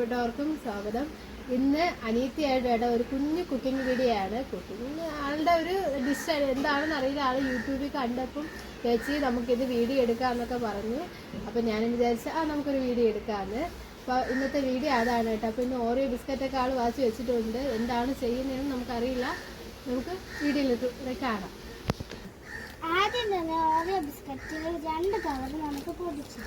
പ്രിയപ്പെട്ടവർക്കും സ്വാഗതം. ഇന്ന് അനീത്തിയായിട്ട് ഒരു കുഞ്ഞു കുക്കിംഗ് വീഡിയോ ആണ്. കുക്കിംഗ് ആളുടെ ഒരു ഡിഷ് എന്താണെന്ന് അറിയില്ല. ആൾ യൂട്യൂബിൽ കണ്ടപ്പം ചേച്ചി നമുക്കിത് വീഡിയോ എടുക്കാമെന്നൊക്കെ പറഞ്ഞു. അപ്പം ഞാൻ വിചാരിച്ചു ആ നമുക്കൊരു വീഡിയോ എടുക്കാമെന്ന് അപ്പോൾ ഇന്നത്തെ വീഡിയോ അതാണ് കേട്ടോ അപ്പോൾ ഇന്ന് ഓരോ ബിസ്ക്കറ്റൊക്കെ ആൾ വാശി വെച്ചിട്ടുണ്ട്. എന്താണ് ചെയ്യുന്നതെന്ന് നമുക്കറിയില്ല. നമുക്ക് വീഡിയോയിലിട്ട് കാണാം. ആദ്യം തന്നെ ഓരോ ബിസ്ക്കറ്റ് രണ്ട് കവർ നമുക്ക് പൊടിച്ചു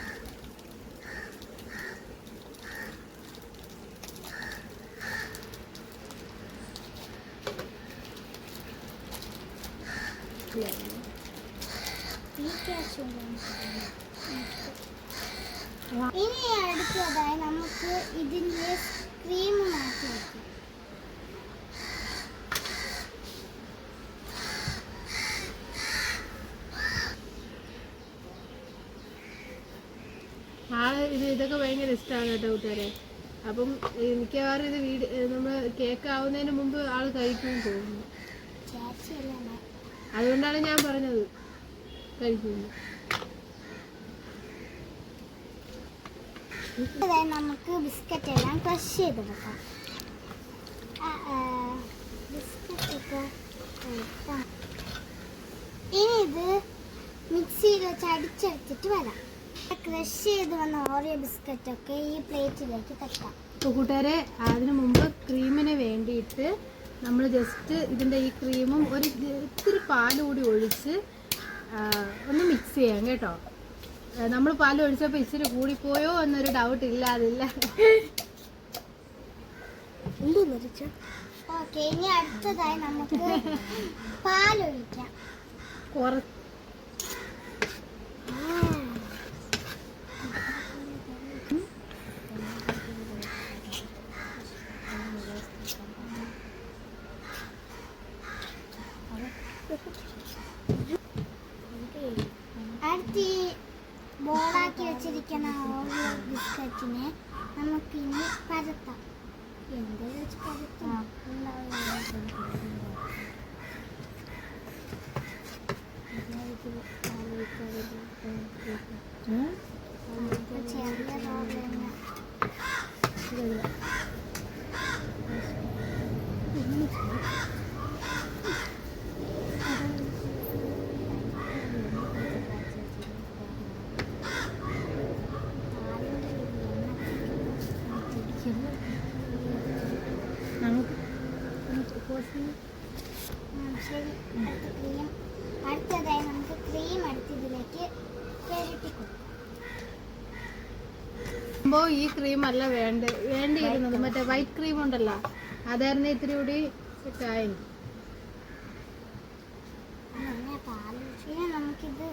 ഇനി അടുത്തതായി നമുക്ക് ഇതിന്റെ ക്രീം മാറ്റി വെക്കാം ആ ഇത് ഇതൊക്കെ ഭയങ്കര ഇഷ്ടമാണ് കേട്ടോ കൂട്ടുകാരെ. അപ്പം മിക്കവാറും ഇത് വീട് നമ്മൾ കേക്ക് ആവുന്നതിന് മുമ്പ് ആൾ കഴിക്കുമെന്ന് തോന്നുന്നു. അതുകൊണ്ടാണ് ഞാൻ പറഞ്ഞത്. കഴിക്കുന്നു നമുക്ക് ബിസ്ക്കറ്റ് എല്ലാം ക്രഷ് ചെയ്തെടുക്കാം വെക്കാം. ബിസ്ക്കറ്റൊക്കെ. ഇനി ഇത് മിക്സിയിൽ വെച്ച് അടിച്ചെടുത്തിട്ട് വരാം. ക്രഷ് ചെയ്ത് വന്ന ഓറിയോ ബിസ്ക്കറ്റൊക്കെ ഈ പ്ലേറ്റിലേക്ക് തട്ടാം. കൂട്ടുകാരെ അതിനു മുമ്പ് ക്രീമിന് വേണ്ടിയിട്ട് നമ്മൾ ജസ്റ്റ് ഇതിന്റെ ഈ ക്രീമും ഒരു ഇത്തിരി പാലുകൂടി കൂടി ഒഴിച്ച് ഒന്ന് മിക്സ് ചെയ്യാം കേട്ടോ. നമ്മൾ പാൽ ഒഴിച്ചപ്പോൾ ഇച്ചിരി കൂടിപ്പോയോ എന്നൊരു ഡൗട്ട് ഇല്ല അതില്ല ഓക്കെ ഇനി അടുത്തതായി നമുക്ക് പാലൊഴിക്കാം. കുറ അടുത്ത് ഈ ബോളാക്കി വെച്ചിരിക്കുന്ന ഓരോ ബിസ്ക്കറ്റിനെ നമുക്ക് ഇനി പരത്താം. എന്ത് വെച്ച് പരത്താം? ചെറിയ റോൾ നമുക്ക് ശരി അടുത്ത ക്രീം അടുത്തതായി നമുക്ക് ക്രീം എടുത്ത് ഇതിലേക്ക് പുരട്ടി കൊടുക്കാം സംഭവം ഈ ക്രീം അല്ല വേണ്ട വേണ്ടിയിരുന്നത്. മറ്റേ വൈറ്റ് ക്രീം ഉണ്ടല്ലോ. അതായിരുന്നു ഇത്തിരി കൂടി കായും നമുക്കിത്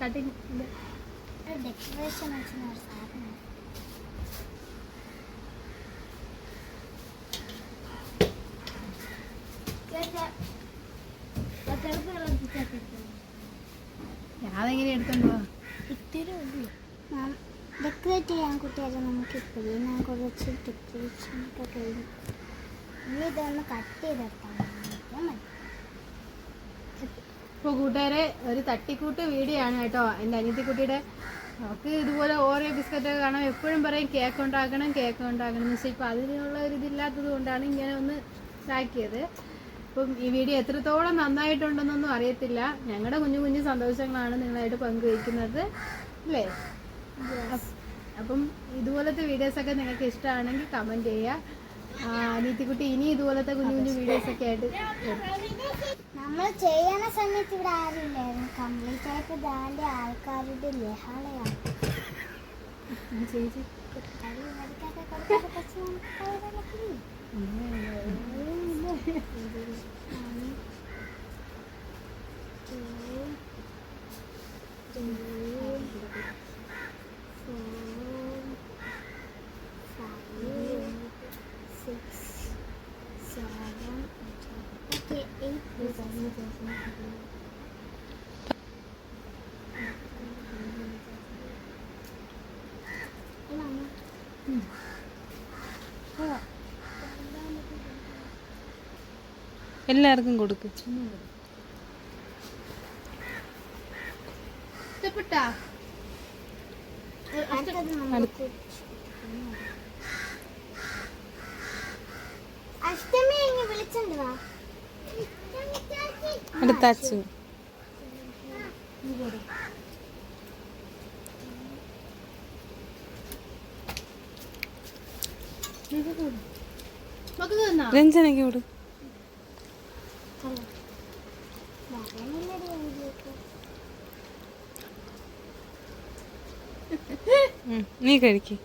കട്ടിങ് ഡെക്കറേഷൻ വെച്ച് ഒരു സാധനം. അതെങ്ങനെ എടുത്തോണ്ട് പോവാ? ഡെക്കറേറ്റ് ചെയ്യാൻ കുട്ടിയാലും നമുക്ക് ഇപ്പോഴും ഞാൻ കുറച്ച് ഡെക്കറേഷൻ ഒക്കെ കഴിഞ്ഞു. ഇനി ഇതൊന്ന് കട്ട് ചെയ്തെടുത്താൽ മതി. ഇപ്പോൾ കൂട്ടുകാരെ ഒരു തട്ടിക്കൂട്ട് വീഡിയോ ആണ് കേട്ടോ. എന്റെ അനിയത്തിക്കുട്ടിയുടെ അവർക്ക് ഇതുപോലെ ഓരോ ബിസ്ക്കറ്റൊക്കെ കാണാം എപ്പോഴും പറയും കേക്ക് ഉണ്ടാക്കണം കേക്ക് ഉണ്ടാക്കണം. എന്ന് വെച്ചാൽ ഇപ്പോൾ അതിനുള്ള ഒരു ഇതില്ലാത്തത് കൊണ്ടാണ് ഇങ്ങനെ ഒന്ന് ഇതാക്കിയത്. അപ്പം ഈ വീഡിയോ എത്രത്തോളം നന്നായിട്ടുണ്ടെന്നൊന്നും അറിയത്തില്ല. ഞങ്ങളുടെ കുഞ്ഞു കുഞ്ഞു സന്തോഷങ്ങളാണ് നിങ്ങളായിട്ട് പങ്കുവയ്ക്കുന്നത്. അല്ലേ? അപ്പം ഇതുപോലത്തെ വീഡിയോസൊക്കെ നിങ്ങൾക്ക് ഇഷ്ടമാണെങ്കിൽ കമന്റ് ചെയ്യുക ആ, അനിയത്തിക്കുട്ടി ഇനി ഇതുപോലത്തെ കുഞ്ഞു കുഞ്ഞു വീഡിയോസ് ഒക്കെ ആയിട്ട് നമ്മൾ ചെയ്യുന്ന സമയത്ത് ഇവിടെ ആരുമില്ലായിരുന്നു. കംപ്ലീറ്റ് ആയിട്ട് ദാന്റെ ആൾക്കാരുടെ ലഹാളയാണ്. ചേച്ചി. അത് ഇവർക്കൊക്കെ കൊടുത്തിട്ട് കുറച്ച് നമുക്ക് എല്ലാവർക്കും കൊടുക്ക്. അടുത്ത അച്ചു കൊടു. ഉം, നീ കഴിക്ക്.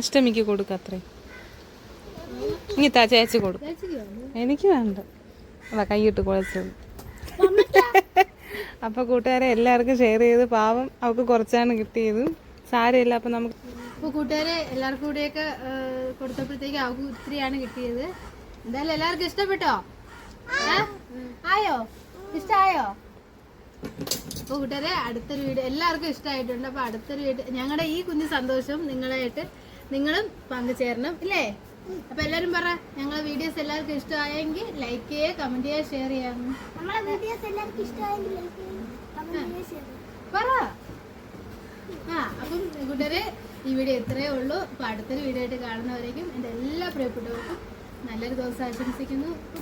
അഷ്ടമിക്ക് കൊടുക്ക അത്രയും ഇനി താ ചേച്ചി കൊടുക്കും. എനിക്ക് വേണ്ട. അതാ കൈയിട്ട് കുഴച്ചത്. അപ്പൊ കൂട്ടുകാരെ എല്ലാവർക്കും ഷെയർ ചെയ്ത് പാവം അവൾക്ക് കുറച്ചാണ് കിട്ടിയത്. സാരമില്ല അപ്പോൾ നമുക്ക് അപ്പോൾ കൂട്ടുകാരെ എല്ലാവർക്കും കൂടെയൊക്കെ കൊടുത്തപ്പോഴത്തേക്ക് അവർക്ക് ഒത്തിരിയാണ് കിട്ടിയത്. എന്തായാലും എല്ലാവർക്കും ഇഷ്ടപ്പെട്ടോ? ആയോ? ഇഷ്ടമായോ അപ്പോൾ കൂട്ടുകാരെ അടുത്തൊരു വീഡിയോ എല്ലാവർക്കും ഇഷ്ടമായിട്ടുണ്ട് അപ്പോൾ അടുത്തൊരു വീഡിയോ ഞങ്ങളുടെ ഈ കുഞ്ഞു സന്തോഷം നിങ്ങളായിട്ട് നിങ്ങളും പങ്കുചേരണം ഇല്ലേ? അപ്പോൾ എല്ലാരും പറ ഞങ്ങളെ വീഡിയോസ് എല്ലാവർക്കും ഇഷ്ടമായെങ്കിൽ ലൈക്ക് ചെയ്യുക കമന്റ് ചെയ്യുക ഷെയർ ചെയ്യാം നമ്മളെ വീഡിയോസ് എല്ലാവർക്കും ഇഷ്ടമായെങ്കിൽ ലൈക്ക് ചെയ്യുക. പറ. ആ അപ്പം കൂട്ടുകാരെ ഈ വീഡിയോ ഇത്രയേ ഉള്ളൂ. അപ്പൊ അടുത്തൊരു വീഡിയോ ആയിട്ട് കാണുന്നവരേക്കും എന്റെ എല്ലാ പ്രിയപ്പെട്ടവർക്കും നല്ലൊരു ദിവസം ആശംസിക്കുന്നു.